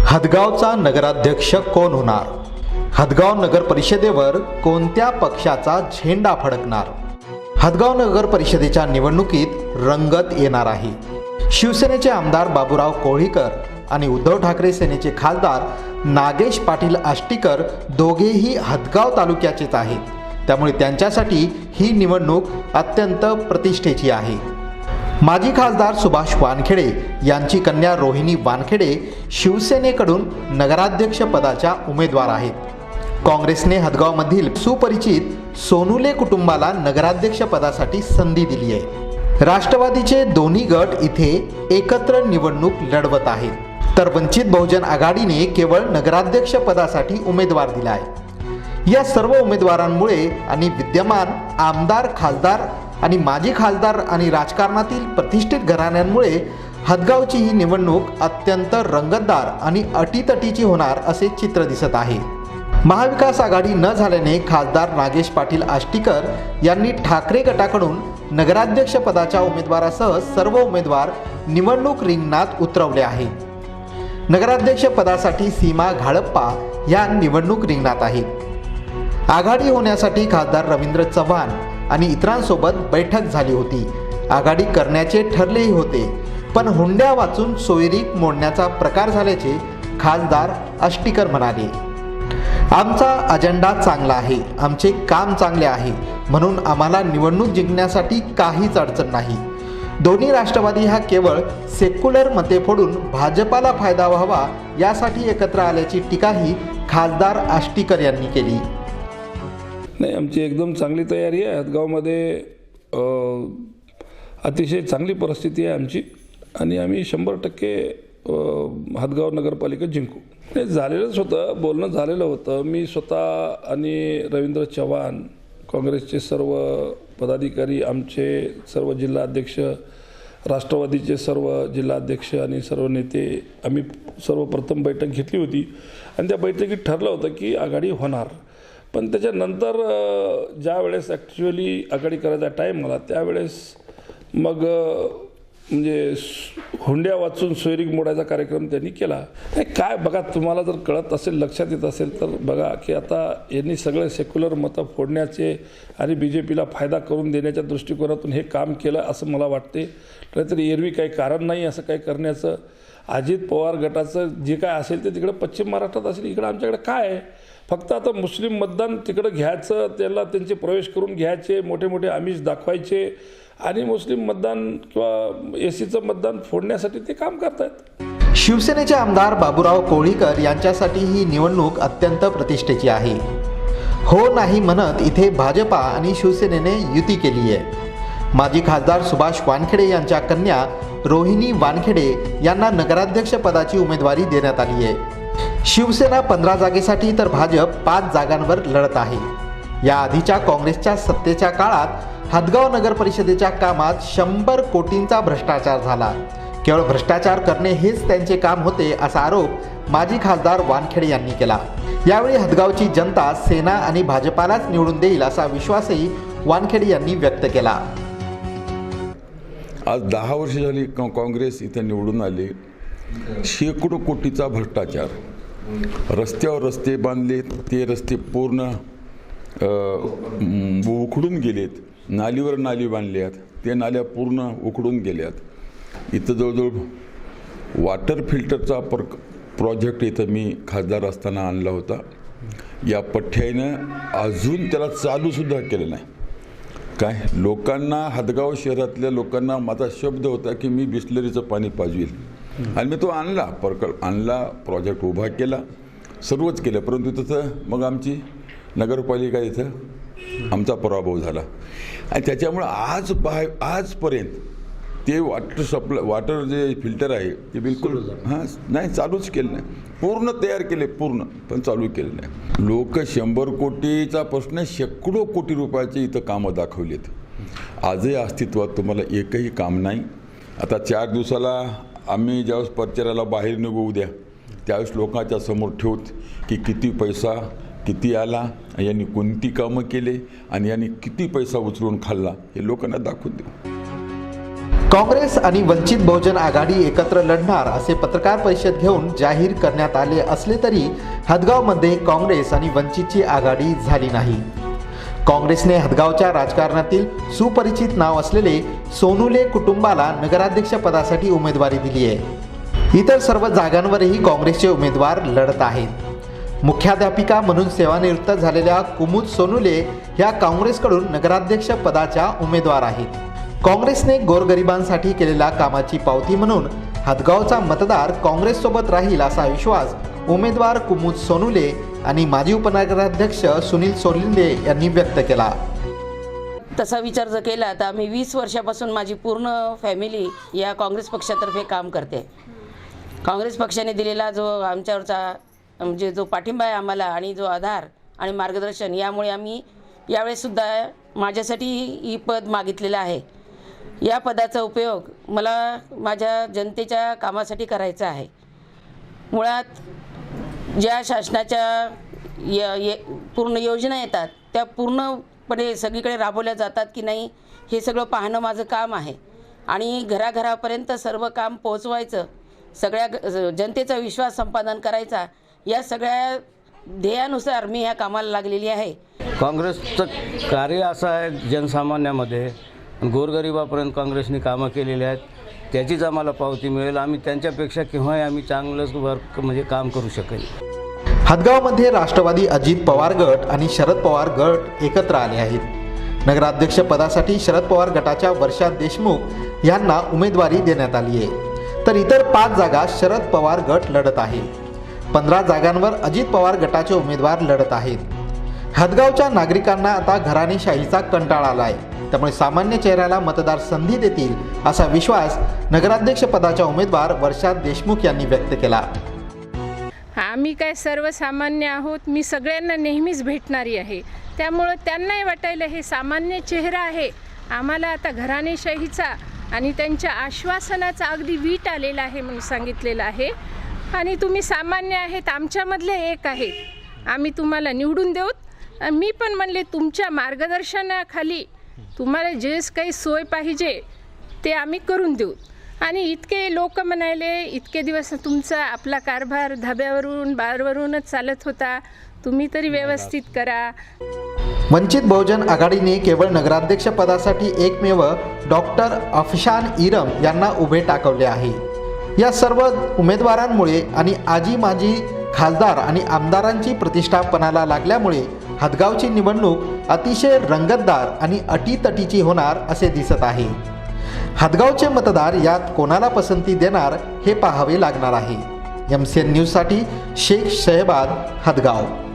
हदगावचा नगराध्यक्ष कोण होणार? हदगाव नगर परिषदेवर कोणत्या पक्षाचा झेंडा फडकणार? हदगाव नगर परिषदेच्या निवडणुकीत रंगत येणार आहे. शिवसेनेचे आमदार बाबूराव कोळीकर आणि उद्धव ठाकरे सेनेचे खासदार नागेश पाटील आष्टीकर दोघेही हदगाव तालुक्याचेच आहेत. त्यामुळे त्यांच्यासाठी ही निवडणूक अत्यंत प्रतिष्ठेची आहे. माजी खासदार सुभाष वानखेडे यांची कन्या रोहिणी वानखेडे शिवसेनेकडून नगराध्यक्ष पदाच्या उमेदवार आहेत. काँग्रेसने हदगावमधील सुपरिचित सोनुले कुटुंबाला नगराध्यक्ष पदासाठी संधी दिली आहे. राष्ट्रवादीचे दोन्ही गट इथे एकत्र निवडणूक लढवत आहेत. तर वंचित बहुजन आघाडीने केवळ नगराध्यक्ष पदासाठी उमेदवार दिला आहे या सर्व उमेदवारांमुळे आणि विद्यमान आमदार खासदार आणि माजी खासदार आणि राजकारणातील प्रतिष्ठित घराण्यांमुळे हदगावची ही निवडणूक अत्यंत रंगतदार आणि अटीतटीची होणार असे चित्र दिसत आहे. महाविकास आघाडी न झाल्याने खासदार नागेश पाटील आष्टीकर यांनी ठाकरे गटाकडून नगराध्यक्षपदाच्या उमेदवारासह सर्व उमेदवार निवडणूक रिंगणात उतरवले आहेत नगराध्यक्ष पदासाठी सीमा घाळप्पा या निवडणूक रिंगणात आहेत आघाडी होण्यासाठी खासदार रवींद्र चव्हाण आणि इतरांसोबत बैठक झाली होती. आघाडी करण्याचे ठरलेही होते. पण हुंड्या वाचून सोयरीक मोडण्याचा प्रकार झाल्याचे खासदार अष्टीकर म्हणाले. आमचा अजेंडा चांगला आहे. आमचे काम चांगले आहे. म्हणून आम्हाला निवडणूक जिंकण्यासाठी काहीच अडचण नाही. दोन्ही राष्ट्रवादी हा केवळ सेक्युलर मते फोडून भाजपाला फायदा व्हावा यासाठी एकत्र आल्याची टीकाही खासदार आष्टीकर यांनी केली. नाही आमची एकदम चांगली तयारी आहे. हातगावमध्ये अतिशय चांगली परिस्थिती आहे आमची. आणि आम्ही शंभर टक्के हातगाव नगरपालिका जिंकू. नाही झालेलंच होतं बोलणं झालेलं होतं. मी स्वतः आणि रवींद्र चव्हाण काँग्रेसचे सर्व पदाधिकारी आमचे सर्व जिल्हाध्यक्ष राष्ट्रवादीचे सर्व जिल्हाध्यक्ष आणि सर्व नेते आम्ही सर्वप्रथम बैठक घेतली होती. आणि त्या बैठकीत ठरलं होतं की आघाडी होणार. पण त्याच्यानंतर ज्या वेळेस ॲक्च्युअली आघाडी करायचा टाईम आला त्यावेळेस मग म्हणजे हुंड्या वाचून सोयरीक मोडायचा कार्यक्रम त्यांनी केला. नाही काय बघा तुम्हाला जर कळत असेल लक्षात येत असेल तर बघा की आता यांनी सगळे सेक्युलर मतं फोडण्याचे आणि बी जे पीला फायदा करून देण्याच्या दृष्टिकोनातून हे काम केलं असं मला वाटते. नाहीतर एरवी काही कारण नाही असं काही करण्याचं. अजित पवार गटाचं जे काय असेल ते तिकडे पश्चिम महाराष्ट्रात असेल इकडं आमच्याकडे काय आहे? फक्त आता मुस्लिम मतदान तिकडं घ्यायचं त्याला त्यांचे प्रवेश करून घ्यायचे मोठे मोठे आमिष दाखवायचे आणि मुस्लिम मतदान किंवा ए सीचं मतदान फोडण्यासाठी ते काम करतायत. शिवसेनेचे आमदार बाबूराव कोळीकर यांच्यासाठी ही निवडणूक अत्यंत प्रतिष्ठेची आहे. हो नाही म्हणत इथे भाजपा आणि शिवसेनेने युती केली आहे माजी खासदार सुभाष वानखेडे यांच्या कन्या रोहिणी वानखेडे यांना नगराध्यक्षपदाची उमेदवारी देण्यात आली आहे. शिवसेना पंधरा जागेसाठी तर भाजप पाच जागांवर लढत आहे. या आधीच्या काँग्रेसच्या सत्तेच्या काळात हदगाव नगर परिषदेच्या कामात शंभर कोटींचा भ्रष्टाचार झाला. केवळ भ्रष्टाचार करणे हेच त्यांचे काम होते असा आरोप माजी खासदार वानखेडे यांनी केला. यावेळी हदगावची जनता सेना आणि भाजपालाच निवडून देईल असा विश्वासही वानखेडे यांनी व्यक्त केला. आज दहा वर्ष झाली का- काँग्रेस इथं निवडून आली. शेकडो कोटीचा भ्रष्टाचार. रस्त्यावर रस्ते बांधले ते रस्ते पूर्ण उखडून गेलेत. नालीवर नाली बांधल्यात ते नाल्या पूर्ण उखडून गेल्यात. इथं जवळजवळ वॉटर फिल्टरचा पर प्रोजेक्ट इथं मी खासदार असताना आणला होता. या पठ्ठ्यानं अजून त्याला चालूसुद्धा केलं नाही. काय? लोकांना हदगाव शहरातल्या लोकांना माझा शब्द होता की मी बिस्लरीचं पाणी पाजवेल. आणि मी तो आणला प्रकल्प आणला प्रोजेक्ट उभा केला सर्वच केलं. परंतु तसं मग आमची नगरपालिका इथं आमचा पराभव झाला. आणि त्याच्यामुळं आज पाय आजपर्यंत ते वॉटर सप्लाय वॉटर जे फिल्टर आहे ते बिलकुल हां नाही चालूच केलं नाही. पूर्ण तयार केले पूर्ण पण चालू केलं नाही. लोक शंभर कोटीचा प्रश्न शेकडो कोटी रुपयाचे इथं कामं दाखवलेत. आजही अस्तित्वात तुम्हाला एकही काम नाही. आता चार दिवसाला आम्ही ज्यावेळेस प्रचाराला बाहेर निघू उद्या त्यावेळेस लोकांच्या समोर ठेवत की किती पैसा किती आला यांनी कोणती कामं केले आणि यांनी किती पैसा उचलून खाल्ला हे लोकांना दाखवून देऊ. काँग्रेस आणि वंचित बहुजन आघाडी एकत्र लढणार असे पत्रकार परिषद घेऊन जाहीर करण्यात आले असले तरी हदगावमध्ये काँग्रेस आणि वंचितची आघाडी झाली नाही. काँग्रेसने हदगावच्या राजकारणातील सुपरिचित नाव असलेले सोनुले कुटुंबाला नगराध्यक्षपदासाठी उमेदवारी दिली आहे. इतर सर्व जागांवरही काँग्रेसचे उमेदवार लढत आहेत. मुख्याध्यापिका म्हणून सेवानिवृत्त झालेल्या कुमुद सोनुले ह्या काँग्रेसकडून नगराध्यक्ष पदाच्या उमेदवार आहेत. काँग्रेसने गोरगरिबांसाठी केलेल्या कामाची पावती म्हणून हदगावचा मतदार काँग्रेससोबत राहील असा विश्वास उमेदवार कुमुद सोनुले आणि माजी उपनगराध्यक्ष सुनील सोलिंदे यांनी व्यक्त केला. तसा विचार जर केला तर आम्ही वीस वर्षापासून माझी पूर्ण फॅमिली या काँग्रेस पक्षातर्फे काम करते. काँग्रेस पक्षाने दिलेला जो आमच्यावरचा म्हणजे जो पाठिंबा आहे आम्हाला आणि जो आधार आणि मार्गदर्शन यामुळे आम्ही यावेळेससुद्धा माझ्यासाठी ही पद मागितलेलं आहे. या पदाचा उपयोग मला माझ्या जनतेच्या कामासाठी करायचा आहे. मुळात ज्या शासनाच्या य पूर्ण योजना येतात त्या पूर्णपणे सगळीकडे राबवल्या जातात की नाही हे सगळं पाहणं माझं काम आहे. आणि घराघरापर्यंत सर्व काम पोहोचवायचं सगळ्या ग- जनतेचा विश्वास संपादन करायचा या सगळ्या ध्येयानुसार मी ह्या कामाला लागलेली आहे. काँग्रेसचं कार्य असं आहे जनसामान्यामध्ये. गोरगरिबापर्यंत काँग्रेसने कामं केलेली आहेत. त्याचीच आम्हाला पावती मिळेल. आम्ही त्यांच्यापेक्षा केव्हाही आम्ही चांगलंच वर्क म्हणजे काम करू शकेल. हदगावमध्ये राष्ट्रवादी अजित पवार गट आणि शरद पवार गट एकत्र आले आहेत. नगराध्यक्ष पदासाठी शरद पवार गटाच्या वर्षा देशमुख यांना उमेदवारी देण्यात आली आहे. तर इतर पाच जागा शरद पवार गट लढत आहे. पंधरा जागांवर अजित पवार गटाचे उमेदवार लढत आहेत. हदगावच्या नागरिकांना आता घराणेशाहीचा कंटाळा आलाय. त्यामुळे सामान्य चेहऱ्याला मतदार संधी देतील असा विश्वास नगराध्यक्ष पदाच्या उमेदवार वर्षा देशमुख यांनी व्यक्त केला. आम्ही काय सर्वसामान्य आहोत मी सगळ्यांना नेहमीच भेटणारी आहे. त्यामुळं त्यांनाही वाटायला हे सामान्य चेहरा आहे. आम्हाला आता घराणेशाहीचा आणि त्यांच्या आश्वासनाचा अगदी वीट आलेला आहे म्हणून सांगितलेलं आहे. आणि तुम्ही सामान्य आहेत आमच्यामधले एक आहेत. आम्ही तुम्हाला निवडून देऊत मी पण म्हणले तुमच्या मार्गदर्शनाखाली तुम्हाला जे काही सोय पाहिजे ते आम्ही करून देऊ. आणि इतके लोक म्हणाले इतके दिवस तुमचा आपला कारभार धाब्यावरून बारवरूनच चालत होता. तुम्ही तरी व्यवस्थित करा. वंचित बहुजन आघाडीने केवळ नगराध्यक्ष पदासाठी एकमेव डॉक्टर अफशान इरम यांना उभे टाकवले आहे. या सर्व उमेदवारांमुळे आणि आजी माजी खासदार आणि आमदारांची प्रतिष्ठा पणाला लागल्यामुळे हदगावची निवडणूक अतिशय रंगतदार आणि अटीतटीची होणार असे दिसत आहे. हदगावचे मतदार यात कोणाला पसंती देणार हे पाहावे लागणार आहे. एम सी एन न्यूजसाठी शेख शहबाद हदगाव